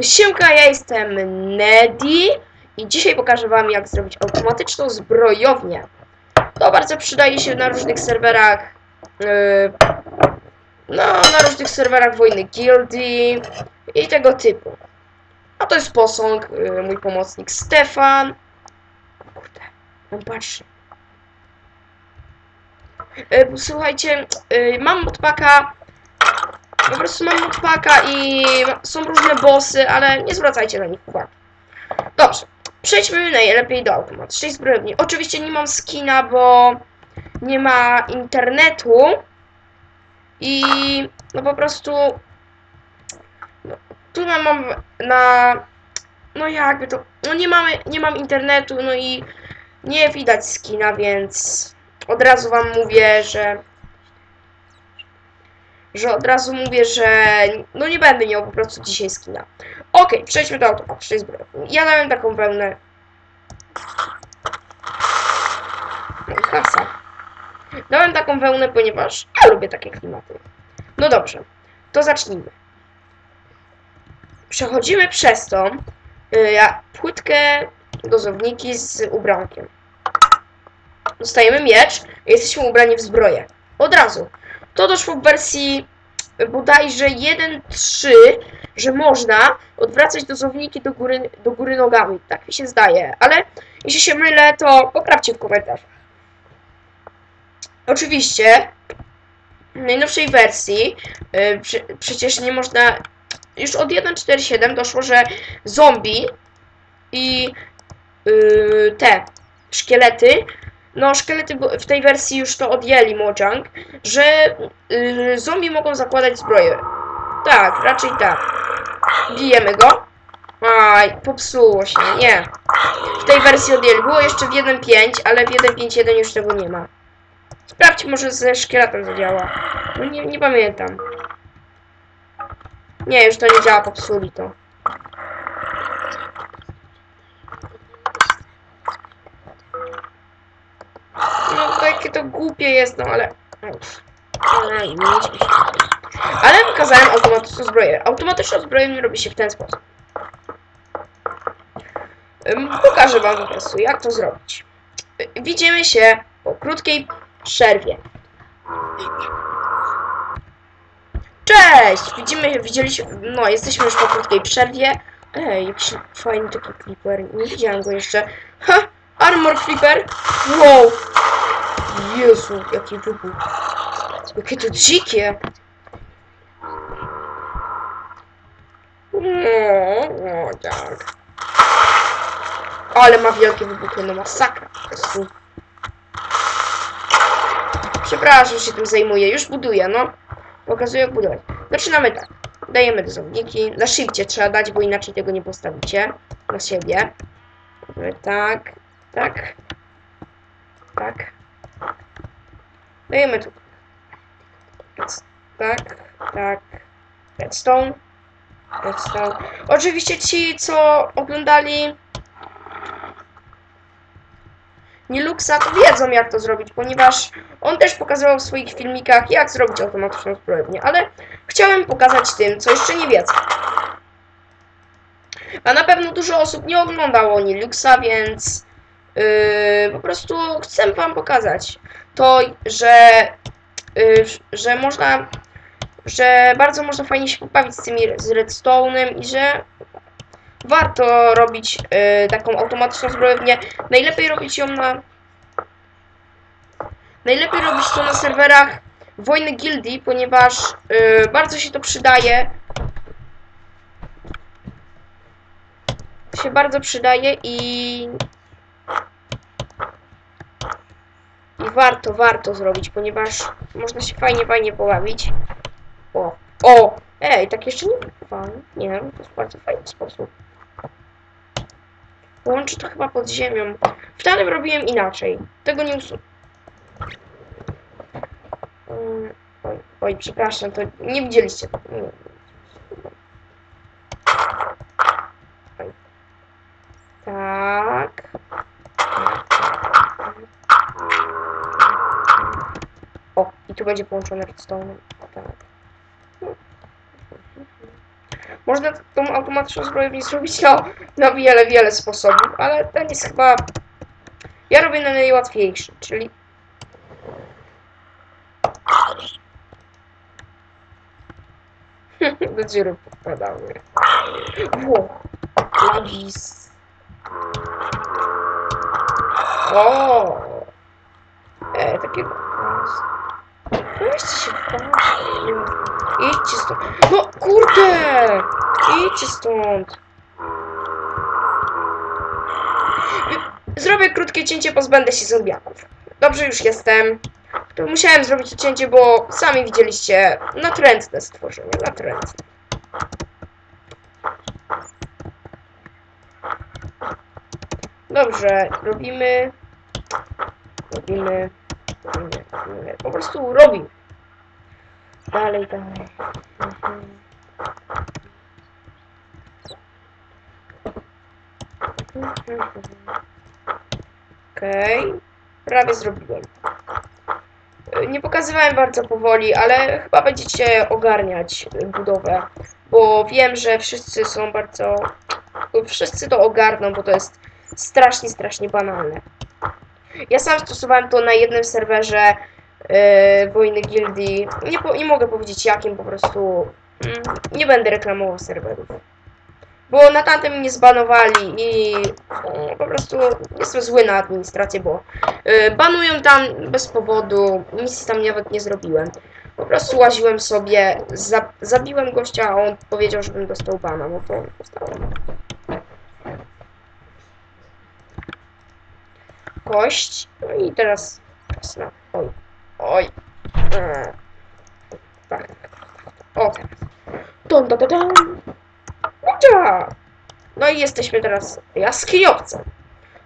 Siemka, ja jestem Nedi i dzisiaj pokażę wam jak zrobić automatyczną zbrojownię. To bardzo przydaje się na różnych serwerach yy, no, na różnych serwerach wojny gildii i tego typu. A to jest posąg, yy, mój pomocnik Stefan. Kurde, on patrzy. Yy, słuchajcie, yy, mam modpaka po prostu mam modpaka i są różne bossy, ale nie zwracajcie na nich uwagi. Dobrze, przejdźmy najlepiej do automatycznej zbrojowni. Oczywiście nie mam skina, bo nie ma internetu i no po prostu no, tu mam na no jakby to, no nie mamy, nie mam internetu, no i nie widać skina, więc od razu wam mówię, że że od razu mówię, że no nie będę miał po prostu dzisiaj skina. Okej, przejdźmy do zbrojowni. Ja dałem taką wełnę. No i kasa. Dałem taką wełnę, ponieważ ja lubię takie klimaty. No dobrze, to zacznijmy. Przechodzimy przez tą y, ja, płytkę dozowniki z ubrankiem. Dostajemy miecz i jesteśmy ubrani w zbroję. Od razu. To doszło w wersji bodajże 1.3, że można odwracać dozowniki do góry, do góry nogami. Tak mi się zdaje, ale jeśli się mylę, to poprawcie w komentarzach. Oczywiście w najnowszej wersji yy, przecież nie można. Już od 1.4.7 doszło, że zombie i yy, te szkielety no, szkielety w tej wersji już to odjęli Mojang, że yy, zombie mogą zakładać zbroję. Tak, raczej tak. Bijemy go. Aj, popsuło się, nie. W tej wersji odjęli. Było jeszcze w 1.5, ale w 1.5.1 już tego nie ma. Sprawdź, może ze szkieletem zadziała. No nie, nie pamiętam. Nie, już to nie działa, popsuli to. Takie to głupie jest, no ale... Ale pokazałem automatyczną zbroję. Automatyczną zbroję robi się w ten sposób. Pokażę wam po prostu, jak to zrobić. Widzimy się po krótkiej przerwie. Cześć! Widzimy, widzieliśmy, no jesteśmy już po krótkiej przerwie. Ej, jakiś fajny taki creeper, nie widziałem go jeszcze. Ha! Armor creeper! Wow! Jezu, jaki wybuch. Jakie to dzikie. No, no tak. Ale ma wielkie wybuchy, no masakra. po prostu. Przepraszam, się tym zajmuję. Już buduję, no. Pokazuję jak budować. Zaczynamy tak. Dajemy dozowniki. Na shifcie trzeba dać, bo inaczej tego nie postawicie. Na siebie. Tak, tak. Tak. Dajemy tu. Tak, tak. Redstone. Redstone. Oczywiście ci, co oglądali Niluxa, to wiedzą jak to zrobić, ponieważ on też pokazywał w swoich filmikach, jak zrobić automatyczną zbrojownię, ale chciałem pokazać tym, co jeszcze nie wiedzą. A na pewno dużo osób nie oglądało Niluxa, więc yy, po prostu chcę wam pokazać to, że, yy, że można, że bardzo można fajnie się pobawić z tymi z redstone'em i że warto robić yy, taką automatyczną zbrojownię. Najlepiej robić ją na najlepiej robić to na serwerach wojny gildii, ponieważ yy, bardzo się to przydaje. się bardzo przydaje i i warto, warto zrobić, ponieważ można się fajnie, fajnie pobawić. O, o, ej, tak jeszcze nie próbowałem. Nie, to jest bardzo fajny sposób. Łączy to chyba pod ziemią. Wtedy robiłem inaczej. Tego nie usunę. Mm, Oj, oj, przepraszam, to nie widzieliście. Oj. Tak. O, i tu będzie połączone redstone. Tak. Można tą automatyczną zbrojownię zrobić na, na wiele, wiele sposobów, ale ten jest chyba... Ja robię na najłatwiejszy, czyli... Do dziury popadały. Ło! Lagis. O! E, takiego... Weźcie się Idźcie stąd. No kurde! Idźcie stąd. Zrobię krótkie cięcie, pozbędę się zombiaków. Dobrze, już jestem. To musiałem zrobić cięcie, bo sami widzieliście natrętne stworzenie, natrętne. Dobrze, robimy... Robimy... Robimy, robimy. Po prostu robimy. Dalej, dalej. Okej. Prawie zrobiłem. Y, Nie pokazywałem bardzo powoli, ale chyba będziecie ogarniać budowę, bo wiem, że wszyscy są bardzo... Wszyscy to ogarną, bo to jest strasznie, strasznie banalne. Ja sam stosowałem to na jednym serwerze Wojny Gildii. Nie, po, nie mogę powiedzieć jakim, po prostu mm, nie będę reklamował serwerów. Bo na tamtym mnie zbanowali i mm, po prostu jestem zły na administrację, bo yy, banują tam bez powodu, nic tam nawet nie zrobiłem. Po prostu łaziłem sobie, za, zabiłem gościa, a on powiedział, żebym dostał bana, no to dostałem. Kość. No i teraz. na. Oj. Tak. O teraz. Dun, dun, dun! No i jesteśmy teraz jaskiniowcem.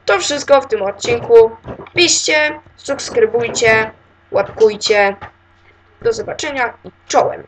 To wszystko w tym odcinku. Piszcie, subskrybujcie, łapkujcie. Do zobaczenia i czołem.